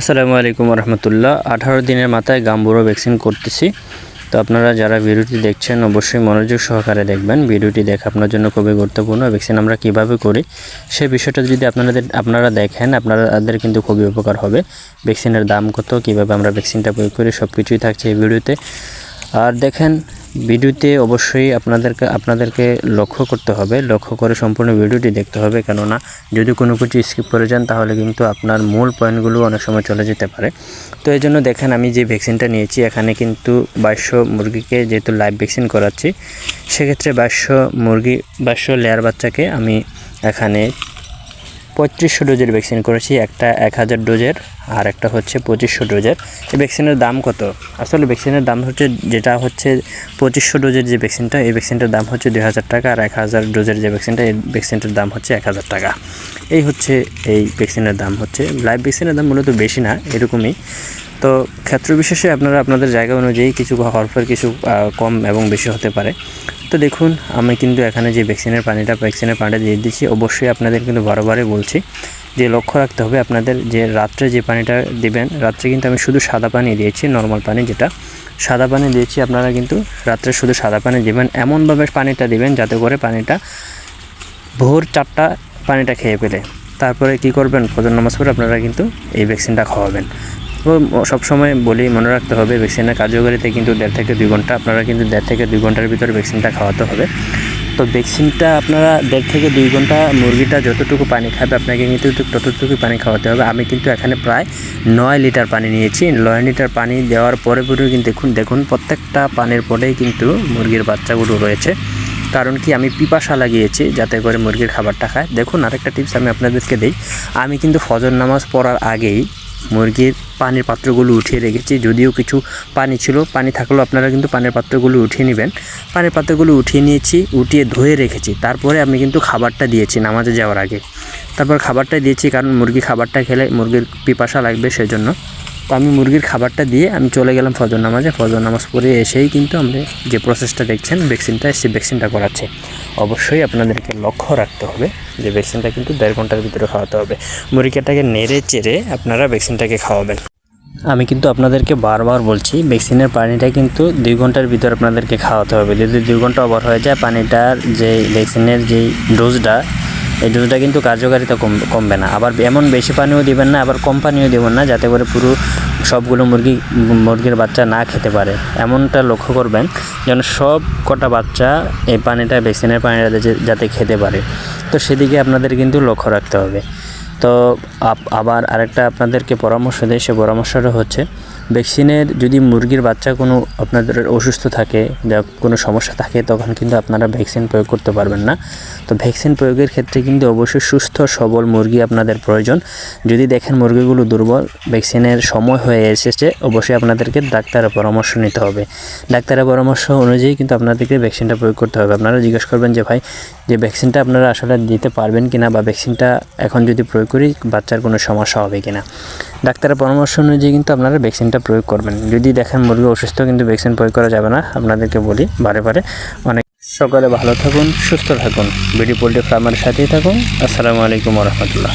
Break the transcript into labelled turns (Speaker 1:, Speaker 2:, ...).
Speaker 1: আসসালামু আলাইকুম রহমতুল্লাহ আঠারো দিনের মাথায় গাম্বুরো ভ্যাকসিন করতেছি। তো আপনারা যারা ভিডিওটি দেখছেন, অবশ্যই মনোযোগ সহকারে দেখবেন। ভিডিওটি দেখা আপনার জন্য খুবই গুরুত্বপূর্ণ। ভ্যাকসিন আমরা কীভাবে করি সেই বিষয়টা যদি আপনাদের আপনারা দেখেন, আপনাদের কিন্তু খুবই উপকার হবে। ভ্যাকসিনের দাম কত, কীভাবে আমরা ভ্যাকসিনটা প্রয়োগ করি সব কিছুই থাকছে এই ভিডিওতে। আর দেখেন ভিডিওতে অবশ্যই আপনাদেরকে আপনাদেরকে লক্ষ্য করতে হবে। লক্ষ্য করে সম্পূর্ণ ভিডিওটি দেখতে হবে। কেননা, যদি কোনো কিছু স্কিপ করে যান, তাহলে কিন্তু আপনার মূল পয়েন্টগুলো অনেক সময় চলে যেতে পারে। তো এই জন্য দেখেন, আমি যে ভ্যাকসিনটা নিয়েছি, এখানে কিন্তু বাইশশো মুরগিকে যেহেতু লাইভ ভ্যাকসিন করাচ্ছি, সেক্ষেত্রে বাইশশো মুরগি বাইশশো লেয়ার বাচ্চাকে আমি এখানে পঁয়ত্রিশশো ডোজের ভ্যাকসিন করেছি, একটা এক হাজার ডোজের আর একটা হচ্ছে পঁচিশশো ডোজের। এই ভ্যাকসিনের দাম কত? আসলে ভ্যাকসিনের দাম হচ্ছে, যেটা হচ্ছে পঁচিশশো ডোজের যে ভ্যাকসিনটা, এই ভ্যাকসিনটার দাম হচ্ছে দুই হাজার টাকা আর এক হাজার ডোজের যে ভ্যাকসিনটা, এই ভ্যাকসিনটার দাম হচ্ছে এক হাজার টাকা। এই হচ্ছে, এই ভ্যাকসিনের দাম হচ্ছে। লাইভ ভ্যাকসিনের দাম মূলত বেশি না, এরকমই। তো ক্ষেত্র বিশেষে আপনারা, আপনাদের জায়গা অনুযায়ী কিছু হরফের কিছু কম এবং বেশি হতে পারে। তো দেখুন, আমি কিন্তু এখানে যে ভ্যাকসিনের পানিটা ভ্যাকসিনের পানিটা দিয়ে দিচ্ছি, অবশ্যই আপনাদের কিন্তু বারবারই বলছি যে লক্ষ্য রাখতে হবে আপনাদের যে রাত্রে যে পানিটা দিবেন, রাত্রে কিন্তু আমি শুধু সাদা পানি দিয়েছি নর্মাল পানি যেটা। সাদা পানি দিয়েছি, আপনারা কিন্তু রাত্রে শুধু সাদা পানি দিবেন, এমনভাবে পানিটা দিবেন যাতে করে পানিটা ভোর চারটা পানিটা খেয়ে ফেলে। তারপরে কি করবেন, ফজর নামাজ পড়ে আপনারা কিন্তু এই ভ্যাকসিনটা খাওয়াবেন। সবসময় বলি মনে রাখতে হবে ভ্যাকসিনের কার্যকারিতা কিন্তু দেড় থেকে দুই ঘণ্টা, আপনারা কিন্তু দেড় থেকে দুই ঘণ্টার ভিতরে ভ্যাকসিনটা খাওয়াতে হবে। তো ভ্যাকসিনটা আপনারা দেড় থেকে দুই ঘণ্টা মুরগিটা যতটুকু পানি খাবে, আপনাকে কিন্তু ততটুকু পানি খাওয়াতে হবে। আমি কিন্তু এখানে প্রায় নয় লিটার পানি নিয়েছি। নয় লিটার পানি দেওয়ার পরে পরেও কিন্তু দেখুন দেখুন প্রত্যেকটা পানির পরেই কিন্তু মুরগির বাচ্চাগুলো রয়েছে। কারণ কি, আমি পিপাসা লাগিয়েছি যাতে করে মুরগির খাবারটা খায়। দেখুন আরেকটা টিপস আমি আপনাদেরকে দিই। আমি কিন্তু ফজর নামাজ পড়ার আগেই মুরগির পানির পাত্রগুলো উঠিয়ে রেখেছি। যদিও কিছু পানি ছিল, পানি থাকলেও আপনারা কিন্তু পানির পাত্রগুলো উঠিয়ে নেবেন। পানির পাত্রগুলো উঠিয়ে নিয়েছি, উঠিয়ে ধুয়ে রেখেছি। তারপরে আমি কিন্তু খাবারটা দিয়েছি নামাজে যাওয়ার আগে। তারপর খাবারটা দিয়েছি কারণ মুরগি খাবারটা খেলে মুরগির পিপাসা লাগবে সেজন্য। তো আমি মুরগির খাবারটা দিয়ে আমি চলে গেলাম ফজর নামাজে। ফজর নামাজ পড়ে এসেই কিন্তু আমরা যে প্রসেসটা দেখছেন ভ্যাকসিনটা সেই ভ্যাকসিনটা করাচ্ছে। অবশ্যই আপনাদেরকে লক্ষ্য রাখতে হবে যে ভ্যাকসিনটা কিন্তু দেড় ঘণ্টার ভিতরে খাওয়াতে হবে। মুরগিটাকে নেড়ে চেড়ে আপনারা ভ্যাকসিনটাকে খাওয়াবেন। আমি কিন্তু আপনাদেরকে বারবার বলছি ভ্যাকসিনের পানিটা কিন্তু দুই ঘণ্টার ভিতরে আপনাদেরকে খাওয়াতে হবে। যদি দুই ঘণ্টা ওভার হয়ে যায়, পানিটার যে ভ্যাকসিনের যেই ডোজটা এই ডোজটা কিন্তু কার্যকারিতা কম কমবে না। আবার এমন বেশি পানিও দিবেন না, আবার কম পানিও দেবেন না, যাতে করে পুরো সবগুলো মুরগি, মুরগির বাচ্চা না খেতে পারে। এমনটা লক্ষ্য করবেন যেন সব কটা বাচ্চা এই পানিটা ভ্যাকসিনের পানিটা যাতে খেতে পারে। তো সেদিকে আপনাদের কিন্তু লক্ষ্য রাখতে হবে। তো আবার আরেকটা আপনাদেরকে পরামর্শ দেয় সে পরামর্শটা হচ্ছে ভ্যাকসিনের যদি মুরগির বাচ্চা কোনো আপনাদের অসুস্থ থাকে যা কোনো সমস্যা থাকে, তখন কিন্তু আপনারা ভ্যাকসিন প্রয়োগ করতে পারবেন না। তো ভ্যাকসিন প্রয়োগের ক্ষেত্রে কিন্তু অবশ্যই সুস্থ, সবল মুরগি আপনাদের প্রয়োজন। যদি দেখেন মুরগিগুলো দুর্বল, ভ্যাকসিনের সময় হয়ে এসেছে, অবশ্যই আপনাদেরকে ডাক্তারের পরামর্শ নিতে হবে। ডাক্তারের পরামর্শ অনুযায়ী কিন্তু আপনাদেরকে ভ্যাকসিনটা প্রয়োগ করতে হবে। আপনারা জিজ্ঞেস করবেন যে, ভাই, যে ভ্যাকসিনটা আপনারা আসলে দিতে পারবেন কিনা বা ভ্যাকসিনটা এখন যদি প্রয়োগ করি, বাচ্চার কোনো সমস্যা হবে কিনা? ডাক্তারের পরামর্শ অনুযায়ী কিন্তু আপনারা ভ্যাকসিনটা প্রয়োগ করবেন। যদি দেখেন মুরগি অসুস্থ, কিন্তু ভ্যাকসিন প্রয়োগ করা যাবে না। আপনাদেরকে বলি, বারে বারে অনেক সকালে ভালো থাকুন, সুস্থ থাকুন। বিডি পোল্ট্রি ফার্মের সাথেই থাকুন। আসসালামু আলাইকুম রহমতুল্লাহ।